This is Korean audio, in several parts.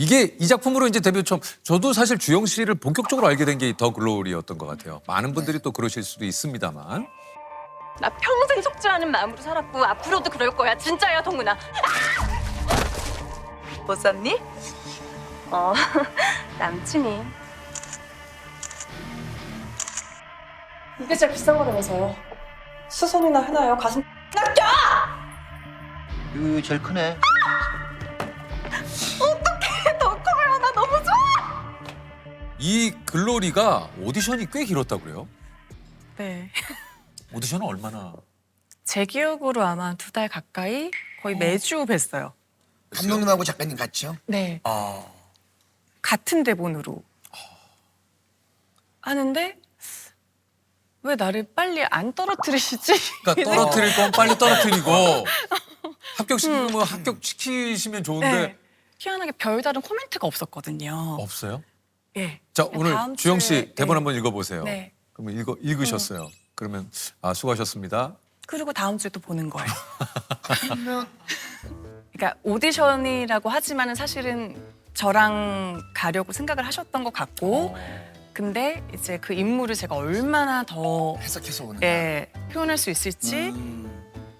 이게 이 작품으로 이제 데뷔 처음 저도 사실 주영 씨를 본격적으로 알게 된 게 더 글로리였던 것 같아요. 많은 분들이 또 그러실 수도 있습니다만. 나 평생 않은 마음으로 살았고 앞으로도 그럴 거야. 진짜야, 동문아. 못 샀니? 어, 남친이. 이게 제일 비싼 거라면서요. 수선이나 해놔요. 가슴 이거 제일 크네. 이 글로리가 오디션이 꽤 길었다고 그래요. 네. 오디션은 얼마나? 제 기억으로 아마 두 달 가까이 거의 매주 뵀어요. 감독님하고 작가님 같이요? 네. 아. 같은 대본으로 하는데 왜 나를 빨리 안 떨어뜨리시지? 그러니까 떨어뜨릴 건 빨리 떨어뜨리고 합격시키면 뭐 합격시키시면 좋은데 네. 희한하게 별다른 코멘트가 없었거든요. 없어요? 예. 자 네, 오늘 다음 주영 주에- 씨 대본 네. 한번 읽어보세요. 네. 그러면 읽어 읽으셨어요. 그러면 아 수고하셨습니다. 그리고 다음 주에 또 보는 거예요. 그러니까 오디션이라고 하지만은 사실은 저랑 가려고 생각을 하셨던 것 같고 근데 이제 그 인물을 제가 얼마나 더 해석해서 오는. 예, 표현할 수 있을지 음.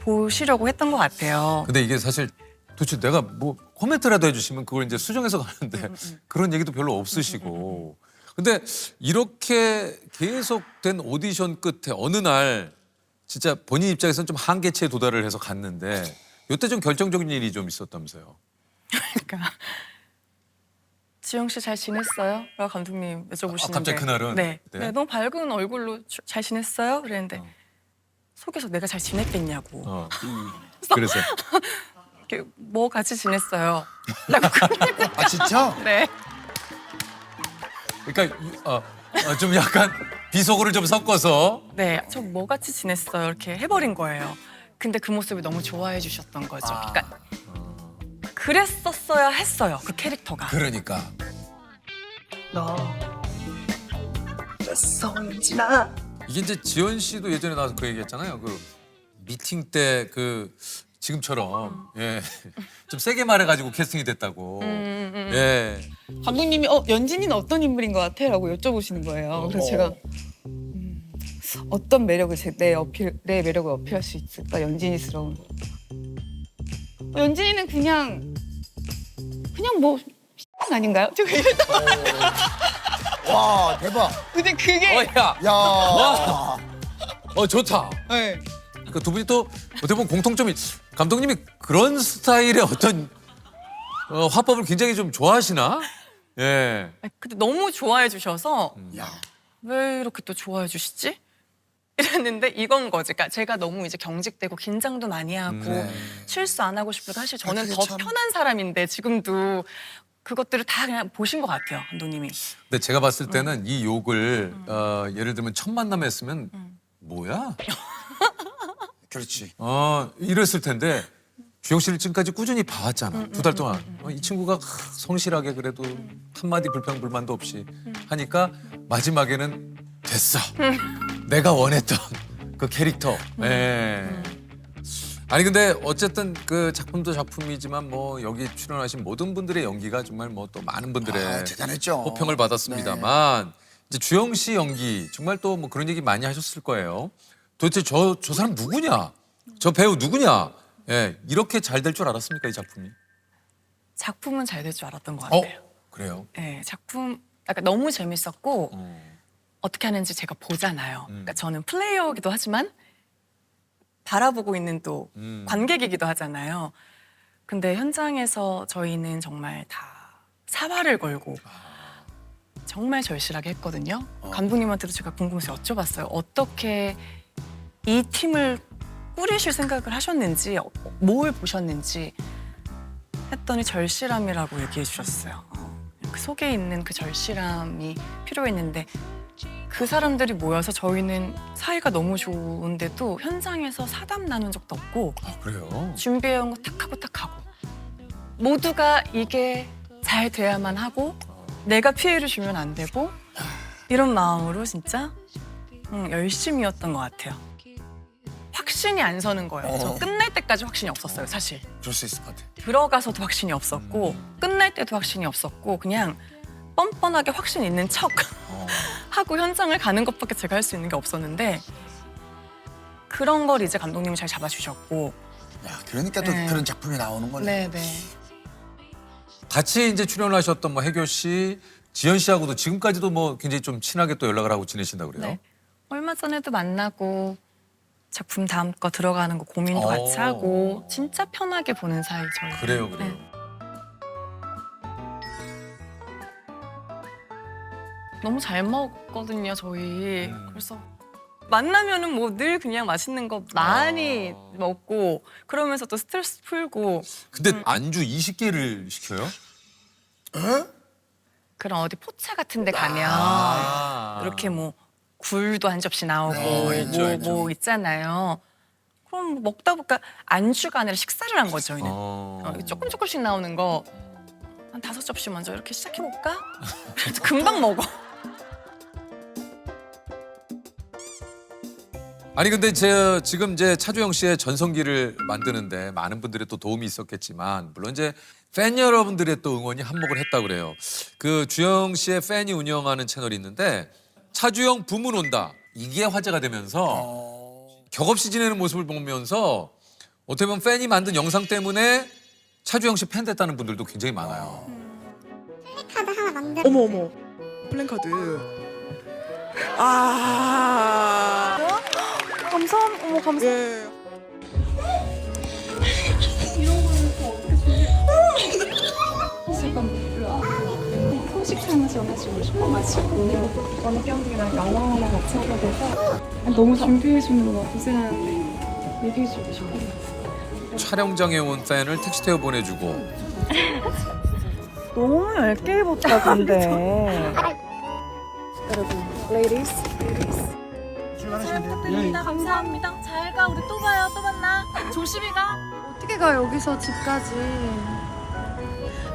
보시려고 했던 것 같아요. 근데 이게 사실 도대체 내가 뭐 코멘트라도 해주시면 그걸 이제 수정해서 가는데 그런 얘기도 별로 없으시고 근데 이렇게 계속된 오디션 끝에 어느 날 진짜 본인 입장에서는 좀 한계치에 도달을 해서 갔는데 이때 좀 결정적인 일이 좀 있었다면서요. 그러니까 지영 씨 잘 지냈어요? 라고 감독님 여쭤보시는데 아, 갑자기 그날은? 네. 네. 네, 너무 밝은 얼굴로 주- 잘 지냈어요? 그랬는데 어. 속에서 내가 잘 지냈겠냐고 어. 그래서 이렇게 뭐 같이 지냈어요? 라고 그러는데 아 진짜? 네. 그러니까 이- 어, 어, 좀 약간 비속어를 좀 섞어서 네, 저 뭐 같이 지냈어요? 이렇게 해버린 거예요. 근데 그 모습을 너무 좋아해 주셨던 거죠. 아. 그러니까 그랬었어야 했어요. 그 캐릭터가. 그러니까 너 됐어 윤진아. 이게 이제 지연 씨도 예전에 나와서 그 얘기했잖아요. 그 미팅 때 그 지금처럼 예. 좀 세게 말해가지고 캐스팅이 됐다고. 음, 예. 감독님이 어 연진이는 어떤 인물인 것 같아?라고 여쭤보시는 거예요. 그래서 제가 음, 어떤 매력을 제, 내 어필 내 매력을 어필할 수 있을까 연진이스러운. 어, 연진이는 그냥 그냥 뭐 아닌가요? 제가 이랬다. 와 대박. 근데 그게 어 야. 야. 어 좋다. 네. 그 두 분이 또 어떻게 보면 공통점이 감독님이 그런 스타일의 어떤 어, 화법을 굉장히 좀 좋아하시나? 예. 아니, 근데 너무 좋아해 주셔서 야. 왜 이렇게 또 좋아해 주시지? 이랬는데 이건 거지. 그러니까 제가 너무 이제 경직되고 긴장도 많이 하고 네. 실수 안 하고 싶고 사실 저는 그게 더 참- 편한 사람인데 지금도 그것들을 다 그냥 보신 것 같아요, 감독님이. 근데 제가 봤을 때는 이 욕을 어, 예를 들면 첫 만남에 했으면 뭐야? 그렇지. 어 이랬을 텐데 주영 씨를 지금까지 꾸준히 봐왔잖아 두 달 동안 어, 이 친구가 성실하게 그래도 한마디 불평 불만도 없이 하니까 마지막에는 됐어 내가 원했던 그 캐릭터 예. 아니 근데 어쨌든 그 작품도 작품이지만 뭐 여기 출연하신 모든 분들의 연기가 정말 뭐 또 많은 분들의 아, 대단했죠. 호평을 받았습니다만 이제 주영 씨 연기 정말 또 뭐 그런 얘기 많이 하셨을 거예요. 도대체 저 저 사람 누구냐? 저 배우 누구냐? 예, 이렇게 잘 될 줄 알았습니까 이 작품이? 작품은 잘 될 줄 알았던 것 어, 같아요. 그래요. 네, 작품 약간 너무 재밌었고 어. 어떻게 하는지 제가 보잖아요. 음. 그러니까 저는 플레이어이기도 하지만 바라보고 있는 또 음. 관객이기도 하잖아요. 근데 현장에서 저희는 정말 다 사활을 걸고 정말 절실하게 했거든요. 감독님한테도 제가 궁금해서 여쭤봤어요. 어떻게 이 팀을 꾸리실 생각을 하셨는지, 어, 뭘 보셨는지 했더니 절실함이라고 얘기해 주셨어요. 어, 그 속에 있는 그 절실함이 필요했는데 그 사람들이 모여서 저희는 사이가 너무 좋은데도 현장에서 사담 나눈 적도 없고 아 그래요. 준비해온 거 탁 하고 딱 하고 모두가 이게 잘 돼야만 하고 내가 피해를 주면 안 되고 이런 마음으로 진짜 응, 열심이었던 것 같아요. 확신이 안 서는 거예요. 저 어. 끝날 때까지 확신이 없었어요, 사실. 그럴 수 있을 것 같아. 들어가서도 확신이 없었고 음. 끝날 때도 확신이 없었고 그냥 뻔뻔하게 확신 있는 척 어. 하고 현장을 가는 것밖에 제가 할 수 있는 게 없었는데 그런 걸 이제 감독님이 잘 잡아주셨고 야, 그러니까 또 네. 그런 작품이 나오는 거네. 네네 같이 이제 출연하셨던 뭐 해교 씨, 지연 씨하고도 지금까지도 뭐 굉장히 좀 친하게 또 연락을 하고 지내신다 그래요. 네. 얼마 전에도 만나고 작품 다음 거 들어가는 거 고민도 어. 같이 하고 진짜 편하게 보는 사이 저희 그래요, 그래요. 네. 너무 잘 먹거든요 저희 음. 그래서 만나면은 뭐 늘 그냥 맛있는 거 많이 아. 먹고 그러면서 또 스트레스 풀고 근데 음. 안주 20개를 시켜요? 그런 어디 포차 같은 데 가면 아. 이렇게 뭐 굴도 한 접시 나오고 네, 있죠, 뭐, 있죠. 뭐 있잖아요. 그럼 먹다 보니까 안주가 아니라 식사를 한 거죠, 저희는. 어. 어, 조금 조금씩 나오는 거. 한 다섯 접시 먼저 이렇게 시작해볼까? 그래도 금방 먹어. 아니 근데 제 지금 이제 차주영 씨의 전성기를 만드는데 많은 분들의 또 도움이 있었겠지만 물론 이제 팬 여러분들의 또 응원이 한몫을 했다 그래요. 그 주영 씨의 팬이 운영하는 채널이 있는데 차주영 부문 온다 이게 화제가 되면서 어. 격없이 지내는 모습을 보면서 어떻게 보면 팬이 만든 영상 때문에 차주영 씨 팬 됐다는 분들도 굉장히 많아요. 카드 하나 만들어. 어머 어머 플랜카드 아 감사함, 어머, 감사. 예. 싶어가지고 원경이랑 같이 하게 돼서 너무 준비해주는 거 고생하는데 얘기해주고 싶어요. 촬영장에 온 팬을 택시 태워 보내주고 너무 얇게 입었다 근데 여러분 레이디스 잘 부탁드립니다. 감사합니다. 잘 가. 우리 또 봐요. 또 만나. 조심히 가. 어떻게 가 여기서 집까지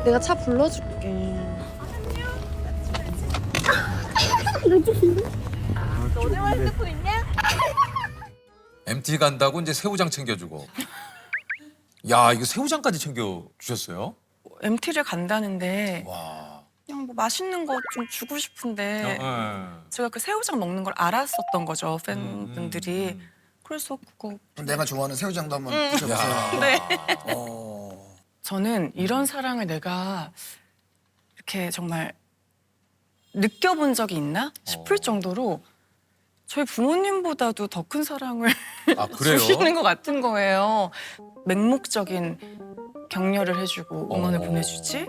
내가 차 불러줄게 너네만 핸드폰 있냐? MT 간다고 이제 새우장 챙겨주고 야 이거 새우장까지 챙겨 주셨어요? MT를 간다는데 와. 그냥 뭐 맛있는 거 좀 주고 싶은데 어, 제가 그 새우장 먹는 걸 알았었던 거죠, 음, 팬분들이. 음, 그래서 그거 그럼 내가 좋아하는 새우장도 한번 음. 드셔보세요. 야. 네. 어. 저는 이런 사랑을 내가 이렇게 정말 느껴본 적이 있나 싶을 어. 정도로 저희 부모님보다도 더 큰 사랑을 아 그래요? 주시는 것 같은 거예요. 맹목적인 격려를 해주고 응원을 어. 보내주지.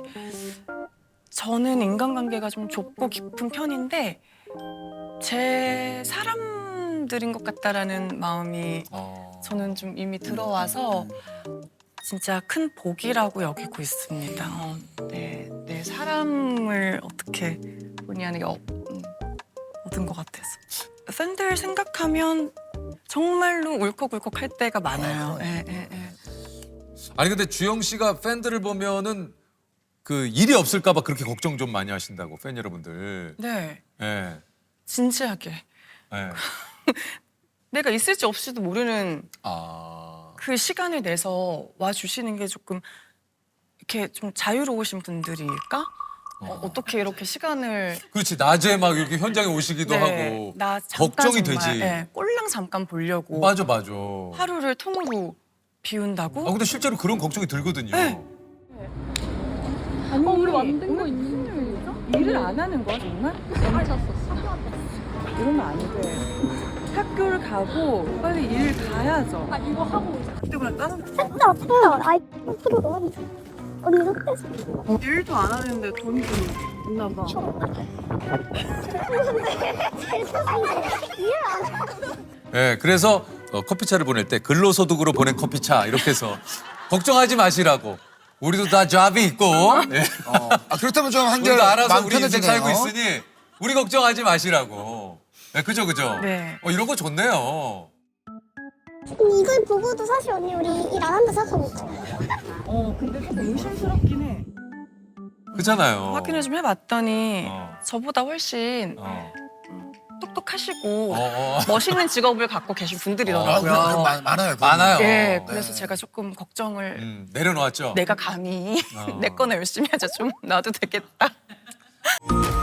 저는 인간관계가 좀 좁고 깊은 편인데 제 사람들인 것 같다라는 마음이 어. 저는 좀 이미 들어와서 진짜 큰 복이라고 여기고 있습니다. 어, 네, 내 사람을 어떻게 본의 아니게 어, 음, 얻은 것 같아서 팬들 생각하면 정말로 울컥울컥 할 때가 많아요. 예, 예, 예. 아니 근데 주영 씨가 팬들을 보면은 그 일이 없을까봐 그렇게 걱정 좀 많이 하신다고 팬 여러분들. 네, 예. 진지하게 예. 내가 있을지 없을지도 모르는 아. 그 시간을 내서 와 주시는 게 조금 이렇게 좀 자유로우신 분들일까? 어, 어떻게 이렇게 시간을 그렇지 낮에 막 이렇게 현장에 오시기도 네, 하고 나 잠깐 걱정이 정말, 되지. 네, 꼴랑 잠깐 보려고 맞아 맞아. 하루를 통으로 비운다고? 아 근데 실제로 그런 걱정이 들거든요. 네. 아니 우리 만든 거 있는 일을 안 하는 거야 정말? 이러면 안 돼. 학교를 가고 빨리 일 가야죠. 아 이거 하고 학교가 다른 진짜 아프다. 아이 프로 너무 언니 이렇게 일도 안 하는데 돈이 좀 있나 봐. 예, 그래서 어, 커피차를 보낼 때 근로소득으로 보낸 커피차 이렇게 해서 걱정하지 마시라고. 우리도 다 잡이 있고, 예. 어. 아, 그렇다면 좀 한결 우리도 알아서 마음 우리 인생 편해지네요. 살고 있으니 우리 걱정하지 마시라고. 예, 그죠, 그죠. 네. 어, 이런 거 좋네요. 이걸 보고도 사실 언니 우리 일 안 한다 생각하고 있죠. 어 근데 조금 의심스럽긴 해. 그잖아요. 확인을 좀 해봤더니 어. 저보다 훨씬 어. 똑똑하시고 어, 어. 멋있는 직업을 갖고 계신 아, 분들이더라고요. 그럼 많- 많아요. 그런 많아요. 분들. 네, 그래서 제가 조금 걱정을 음, 내려놓았죠. 내가 감히 어. 내 거나 열심히 하자 좀 놔도 되겠다.